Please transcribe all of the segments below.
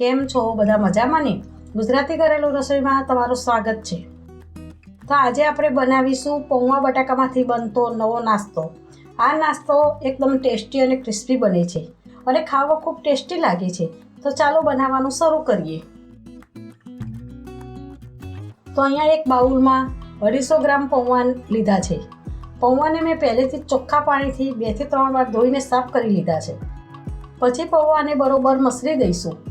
કેમ છો? બધા મજામાં ને? ગુજરાતી ઘરેલું રસોઈમાં તમારું સ્વાગત છે. તો આજે આપણે બનાવીશું પૌવા બટાકામાંથી બનતો નવો નાસ્તો. આ નાસ્તો એકદમ ટેસ્ટી અને ક્રિસ્પી બને છે અને ખાવા ખૂબ ટેસ્ટી લાગે છે. તો ચાલો બનાવવાનું શરૂ કરીએ. તો અહીંયા એક બાઉલમાં અઢીસો ગ્રામ પૌવા લીધા છે. પૌવાને મેં પહેલેથી ચોખ્ખા પાણીથી બેથી ત્રણ વાર ધોઈને સાફ કરી લીધા છે. પછી પૌવાને બરોબર મસરી દઈશું.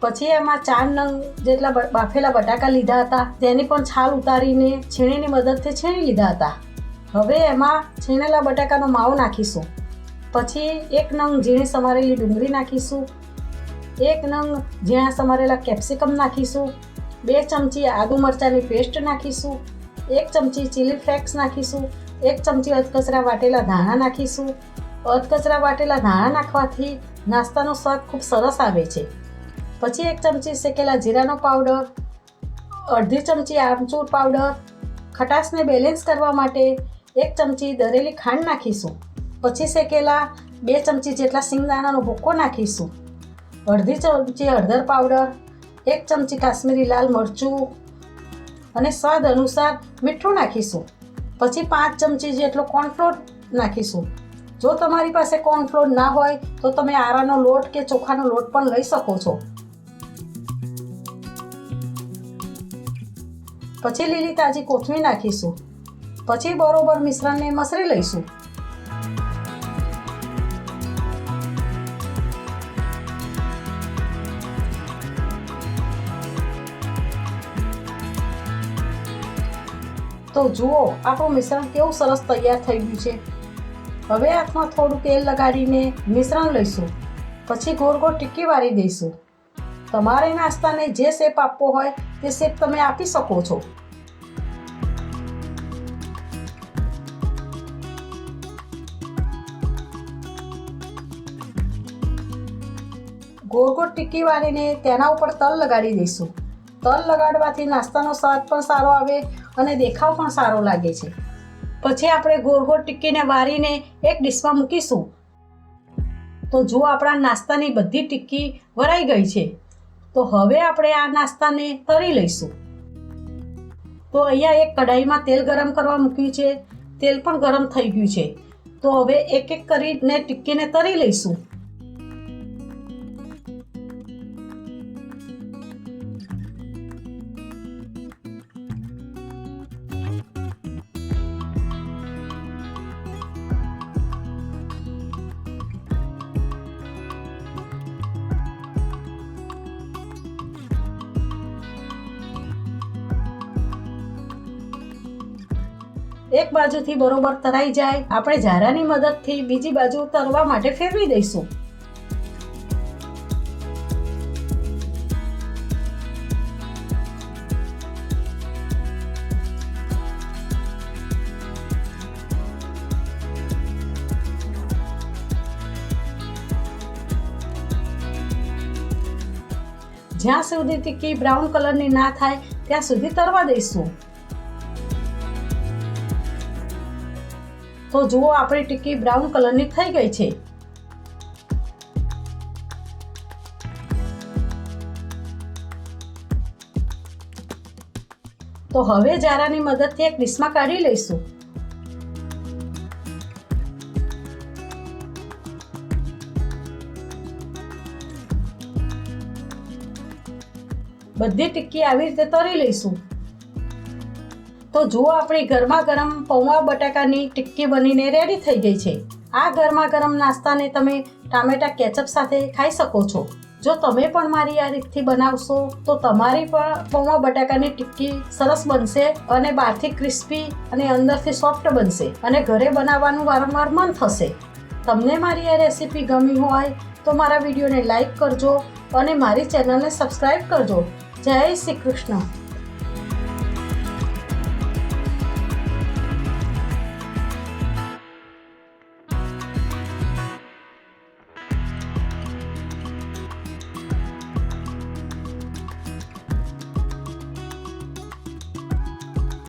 પછી એમાં ચાર નંગ જેટલા બાફેલા બટાકા લીધા હતા, તેની પણ છાલ ઉતારીને છીણીની મદદથી છીણી લીધા હતા. હવે એમાં છીણેલા બટાકાનો માવો નાખીશું. પછી એક નંગ ઝીણી સમારેલી ડુંગળી નાખીશું. એક નંગ ઝીણા સમારેલા કેપ્સિકમ નાખીશું. બે ચમચી આદુ મરચાંની પેસ્ટ નાખીશું. એક ચમચી ચીલી ફ્લેક્સ નાખીશું. એક ચમચી અધકચરા વાટેલા ધાણા નાખીશું. અધકચરા વાટેલા ધાણા નાખવાથી નાસ્તાનો સ્વાદ ખૂબ સરસ આવે છે. પછી એક ચમચી શેકેલા જીરાનો પાવડર અડધી ચમચી આમચૂર પાવડર ખટાશને બેલેન્સ કરવા માટે એક ચમચી દરેલી ખાંડ નાખીશું. પછી શેકેલા બે ચમચી જેટલા સિંગદાણાનો ભૂકો નાખીશું. અડધી ચમચી હળદર પાવડર એક ચમચી કાશ્મીરી લાલ મરચું અને સ્વાદ અનુસાર મીઠું નાખીશું. પછી પાંચ ચમચી જેટલો કોર્નફ્લોર નાખીશું. જો તમારી પાસે કોર્નફ્લોર ના હોય તો તમે આરાનો લોટ કે ચોખાનો લોટ પણ લઈ શકો છો. પછી લીલી તાજી કોથમીર નાખીશું. પછી બરોબર મિશ્રણને મસરી લઈશું. તો જુઓ, આપણું મિશ્રણ કેવું સરસ તૈયાર થઈ ગયું છે. હવે હાથમાં થોડું તેલ લગાડીને મિશ્રણ લઈશું. પછી ગોળ ગોળ ટીકી વાળી દઈશું. તમારે નાસ્તાને જે શેપ આપવો હોય તે શેપ તમે આપી શકો છો. ગોળ ગોળ ટીકી વાળીને તેના ઉપર તલ લગાડી દઈશું. તલ લગાડવાથી નાસ્તાનો સ્વાદ પણ સારો આવે અને દેખાવ પણ સારો લાગે છે. પછી આપણે ગોળ ગોળ ટીકીને વારીને એક ડીશમાં મૂકીશું. તો જો આપણા નાસ્તાની બધી ટિક્કી વરાઈ ગઈ છે. તો હવે આપણે આ નાસ્તાને તળી લઈશું. તો અહીંયા એક કઢાઈમાં તેલ ગરમ કરવા મૂક્યું છે. તેલ પણ ગરમ થઈ ગયું છે. તો હવે એક એક કરીને ટિક્કીને તળી લઈશું. એક બાજુથી બરોબર તરાઈ જાય, આપણે ઝારાની મદદથી બીજી બાજુ તરવા માટે ફેરવી દઈશું. જ્યાં સુધી ટીકી બ્રાઉન કલરની ના થાય, ત્યાં સુધી તરવા દઈશું. તો જુઓ આપણી ટીકી બ્રાઉન કલરની થઈ ગઈ છે. તો હવે જારાની મદદથી એક ડીશમાં કાઢી લઈશું. બધી ટીક્કી આવી રીતે તરી લઈશું. તો જુઓ આપણી ગરમા ગરમ પૌવા બટાકાની ટિક્કી બનીને રેડી થઈ ગઈ છે. આ ગરમા ગરમ નાસ્તાને તમે ટામેટા કેચઅપ સાથે ખાઈ શકો છો. જો તમે પણ મારી આ રીતથી બનાવશો, તો તમારી પણ પૌવા બટાકાની ટિક્કી સરસ બનશે અને બહારથી ક્રિસ્પી અને અંદરથી સોફ્ટ બનશે અને ઘરે બનાવવાનું વારંવાર મન થશે. તમને મારી આ રેસીપી ગમી હોય, તો મારા વિડીયોને લાઈક કરજો અને મારી ચેનલને સબસ્ક્રાઈબ કરજો. જય શ્રી કૃષ્ણ.